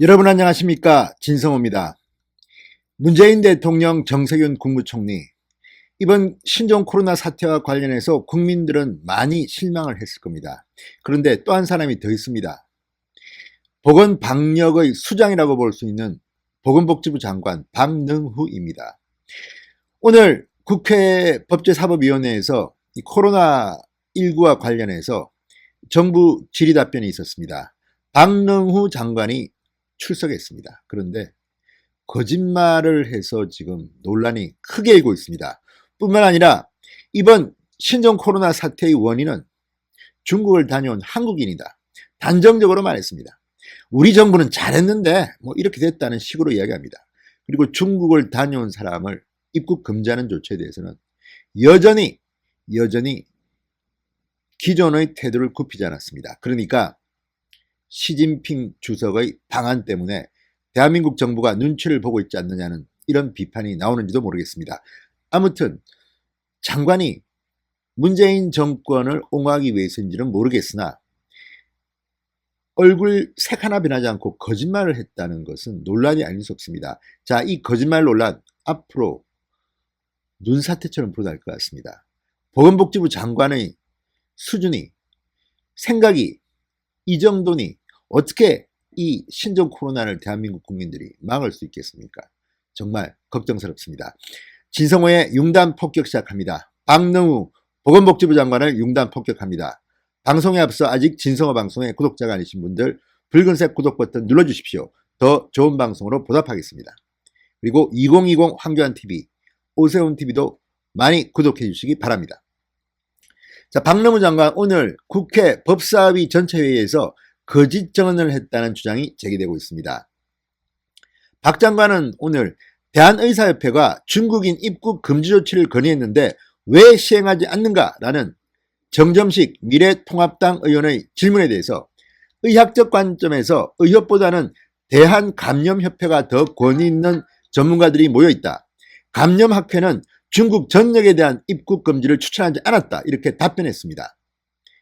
여러분 안녕하십니까 진성호입니다. 문재인 대통령 정세균 국무총리 이번 신종 코로나 사태와 관련해서 국민들은 많이 실망을 했을 겁니다. 그런데 또 한 사람이 더 있습니다. 보건 방역의 수장이라고 볼 수 있는 보건복지부 장관 박능후입니다. 오늘 국회 법제사법위원회에서 이 코로나19와 관련해서 정부 질의답변이 있었습니다. 박능후 장관이 출석했습니다. 그런데 거짓말을 해서 지금 논란이 크게 일고 있습니다. 뿐만 아니라 이번 신종 코로나 사태의 원인은 중국을 다녀온 한국인이다. 단정적으로 말했습니다. 우리 정부는 잘했는데 뭐 이렇게 됐다는 식으로 이야기합니다. 그리고 중국을 다녀온 사람을 입국 금지하는 조치에 대해서는 여전히 여전히 기존의 태도를 굽히지 않았습니다. 그러니까 시진핑 주석의 방안 때문에 대한민국 정부가 눈치를 보고 있지 않느냐는 이런 비판이 나오는지도 모르겠습니다. 아무튼 장관이 문재인 정권을 옹호하기 위해서인지는 모르겠으나 얼굴 색 하나 변하지 않고 거짓말을 했다는 것은 논란이 아닐 수 없습니다. 자, 이 거짓말 논란 앞으로 눈사태처럼 불어날 것 같습니다. 보건복지부 장관의 수준이 생각이 이 정도니 어떻게 이 신종 코로나를 대한민국 국민들이 막을 수 있겠습니까? 정말 걱정스럽습니다. 진성호의 융단 폭격 시작합니다. 박능우 보건복지부 장관을 융단 폭격합니다. 방송에 앞서 아직 진성호 방송의 구독자가 아니신 분들 붉은색 구독 버튼 눌러주십시오. 더 좋은 방송으로 보답하겠습니다. 그리고 2020 황교안TV, 오세훈TV도 많이 구독해 주시기 바랍니다. 자, 박능우 장관 오늘 국회 법사위 전체회의에서 거짓 정언을 했다는 주장이 제기되고 있습니다. 박 장관은 오늘 대한의사협회가 중국인 입국 금지 조치를 건의했는데 왜 시행하지 않는가라는 정점식 미래통합당 의원의 질문에 대해서 의학적 관점에서 의협보다는 대한감염협회가 더 권위 있는 전문가들이 모여 있다. 감염학회는 중국 전역에 대한 입국 금지를 추천하지 않았다. 이렇게 답변했습니다.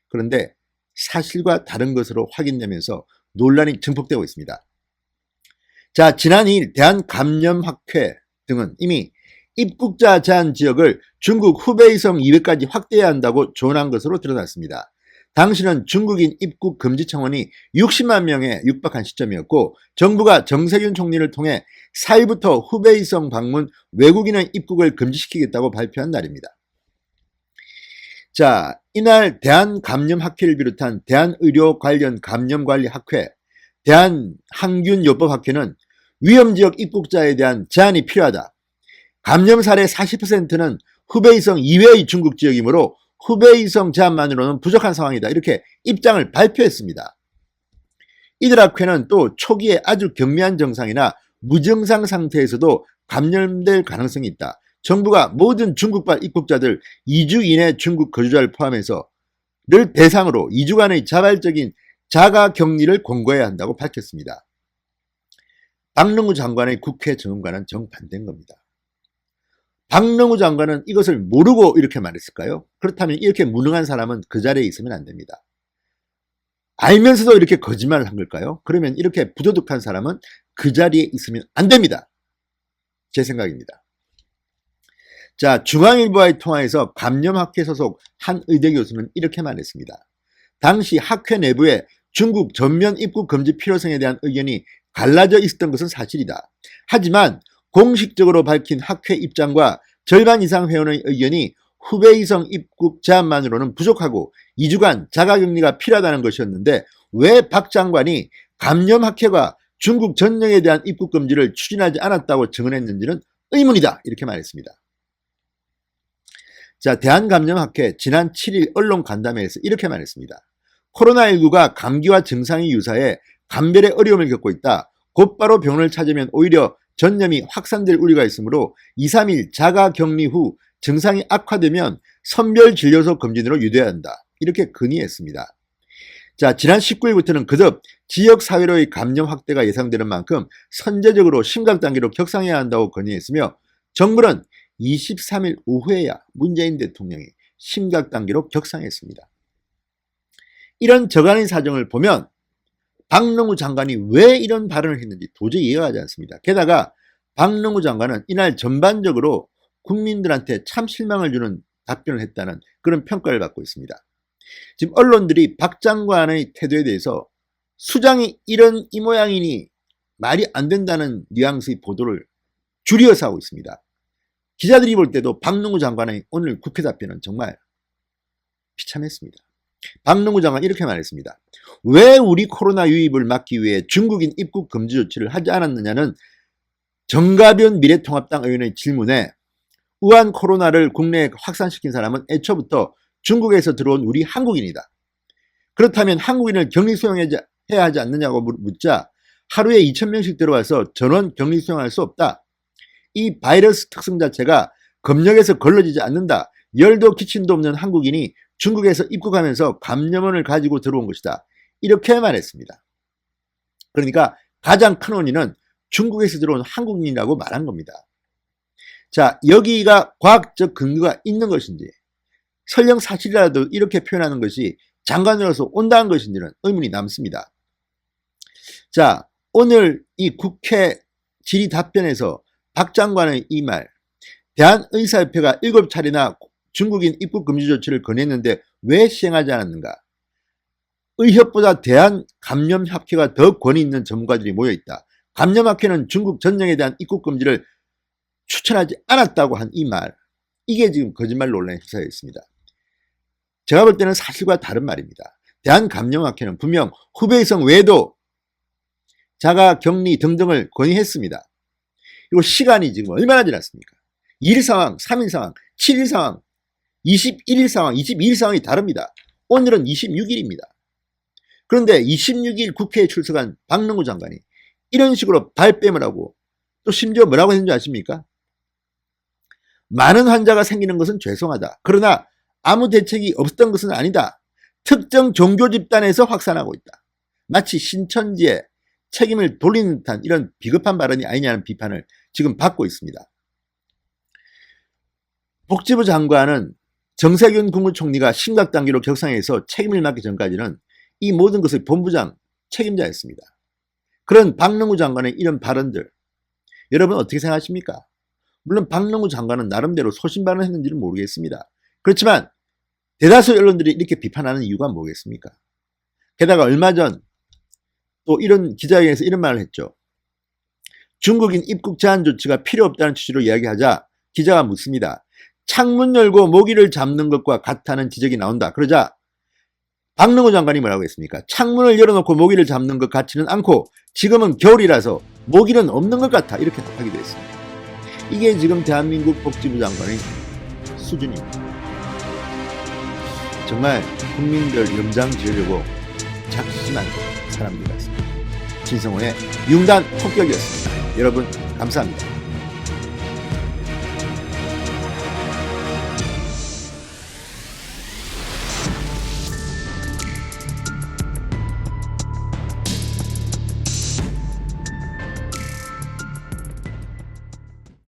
그런데 사실과 다른 것으로 확인되면서 논란이 증폭되고 있습니다. 자, 지난 2일 대한감염학회 등은 이미 입국자 제한 지역을 중국 후베이성 이외까지 확대해야 한다고 조언한 것으로 드러났습니다. 당시는 중국인 입국 금지 청원이 60만 명에 육박한 시점이었고 정부가 정세균 총리를 통해 4일부터 후베이성 방문 외국인의 입국을 금지시키겠다고 발표한 날입니다. 자, 이날 대한감염학회를 비롯한 대한의료 관련 감염관리학회, 대한항균요법학회는 위험지역 입국자에 대한 제한이 필요하다. 감염 사례 40%는 후베이성 이외의 중국 지역이므로 후베이성 제한만으로는 부족한 상황이다. 이렇게 입장을 발표했습니다. 이들 학회는 또 초기에 아주 경미한 증상이나 무증상 상태에서도 감염될 가능성이 있다. 정부가 모든 중국발 입국자들 2주 이내 중국 거주자를 포함해서 를 대상으로 2주간의 자발적인 자가 격리를 권고해야 한다고 밝혔습니다. 박능우 장관의 국회 증언과는 정반대인 겁니다. 박능우 장관은 이것을 모르고 이렇게 말했을까요? 그렇다면 이렇게 무능한 사람은 그 자리에 있으면 안 됩니다. 알면서도 이렇게 거짓말을 한 걸까요? 그러면 이렇게 부도덕한 사람은 그 자리에 있으면 안 됩니다. 제 생각입니다. 자, 중앙일보와의 통화에서 감염학회 소속 한 의대 교수는 이렇게 말했습니다. 당시 학회 내부에 중국 전면 입국 금지 필요성에 대한 의견이 갈라져 있었던 것은 사실이다. 하지만 공식적으로 밝힌 학회 입장과 절반 이상 회원의 의견이 후베이성 입국 제한만으로는 부족하고 2주간 자가격리가 필요하다는 것이었는데 왜 박 장관이 감염학회가 중국 전역에 대한 입국 금지를 추진하지 않았다고 증언했는지는 의문이다. 이렇게 말했습니다. 자, 대한감염학회 지난 7일 언론 간담회에서 이렇게 말했습니다. 코로나19가 감기와 증상이 유사해 감별에 어려움을 겪고 있다. 곧바로 병원을 찾으면 오히려 전염이 확산될 우려가 있으므로 2, 3일 자가 격리 후 증상이 악화되면 선별 진료소 검진으로 유도해야 한다. 이렇게 건의했습니다. 자, 지난 19일부터는 그듭 지역 사회로의 감염 확대가 예상되는 만큼 선제적으로 심각 단계로 격상해야 한다고 건의했으며 정부는 23일 오후에야 문재인 대통령이 심각 단계로 격상했습니다. 이런 저간의 사정을 보면 박능우 장관이 왜 이런 발언을 했는지 도저히 이해가 가지 않습니다. 게다가 박능우 장관은 이날 전반적으로 국민들한테 참 실망을 주는 답변을 했다는 그런 평가를 받고 있습니다. 지금 언론들이 박 장관의 태도에 대해서 수장이 이런 이 모양이니 말이 안 된다는 뉘앙스의 보도를 줄이어서 하고 있습니다. 기자들이 볼 때도 박능우 장관의 오늘 국회 답변은 정말 비참했습니다. 박능우 장관 이렇게 말했습니다. 왜 우리 코로나 유입을 막기 위해 중국인 입국 금지 조치를 하지 않았느냐는 정가변 미래통합당 의원의 질문에 우한 코로나를 국내에 확산시킨 사람은 애초부터 중국에서 들어온 우리 한국인이다. 그렇다면 한국인을 격리 수용해야 하지 않느냐고 묻자 하루에 2천명씩 들어와서 전원 격리 수용할 수 없다. 이 바이러스 특성 자체가 검역에서 걸러지지 않는다. 열도 기침도 없는 한국인이 중국에서 입국하면서 감염원을 가지고 들어온 것이다. 이렇게 말했습니다. 그러니까 가장 큰 원인은 중국에서 들어온 한국인이라고 말한 겁니다. 자, 여기가 과학적 근거가 있는 것인지, 설령 사실이라도 이렇게 표현하는 것이 장관으로서 온다는 것인지는 의문이 남습니다. 자, 오늘 이 국회 질의 답변에서 박 장관의 이 말, 대한의사협회가 7차례나 중국인 입국 금지 조치를 권했는데 왜 시행하지 않았는가? 의협보다 대한 감염학회가 더 권위 있는 전문가들이 모여있다. 감염학회는 중국 전역에 대한 입국 금지를 추천하지 않았다고 한 이 말, 이게 지금 거짓말 논란에 휩싸여 있습니다. 제가 볼 때는 사실과 다른 말입니다. 대한감염학회는 분명 후베이성 외에도 자가 격리 등등을 권유했습니다. 그리고 시간이 지금 얼마나 지났습니까? 2일 상황, 3일 상황, 7일 상황, 21일 상황, 22일 상황이 다릅니다. 오늘은 26일입니다. 그런데 26일 국회에 출석한 박능우 장관이 이런 식으로 발뺌을 하고 또 심지어 뭐라고 했는지 아십니까? 많은 환자가 생기는 것은 죄송하다. 그러나 아무 대책이 없었던 것은 아니다. 특정 종교 집단에서 확산하고 있다. 마치 신천지에 책임을 돌리는 듯한 이런 비겁한 발언이 아니냐는 비판을 지금 받고 있습니다. 복지부 장관은 정세균 국무총리가 심각 단계로 격상해서 책임을 맡기 전까지는 이 모든 것의 본부장 책임자였습니다. 그런 박능우 장관의 이런 발언들 여러분 어떻게 생각하십니까? 물론 박능우 장관은 나름대로 소신발언을 했는지는 모르겠습니다. 그렇지만 대다수 언론들이 이렇게 비판하는 이유가 뭐겠습니까? 게다가 얼마 전 또 이런 기자회견에서 이런 말을 했죠. 중국인 입국 제한 조치가 필요 없다는 취지로 이야기하자 기자가 묻습니다. 창문 열고 모기를 잡는 것과 같다는 지적이 나온다. 그러자 박능호 장관이 뭐라고 했습니까? 창문을 열어놓고 모기를 잡는 것 같지는 않고 지금은 겨울이라서 모기는 없는 것 같아. 이렇게 답하기도 했습니다. 이게 지금 대한민국 복지부 장관의 수준입니다. 정말 국민들 염장 지으려고 작심한 사람들 같습니다. 진성호의 융단 폭격이었습니다. 여러분 감사합니다.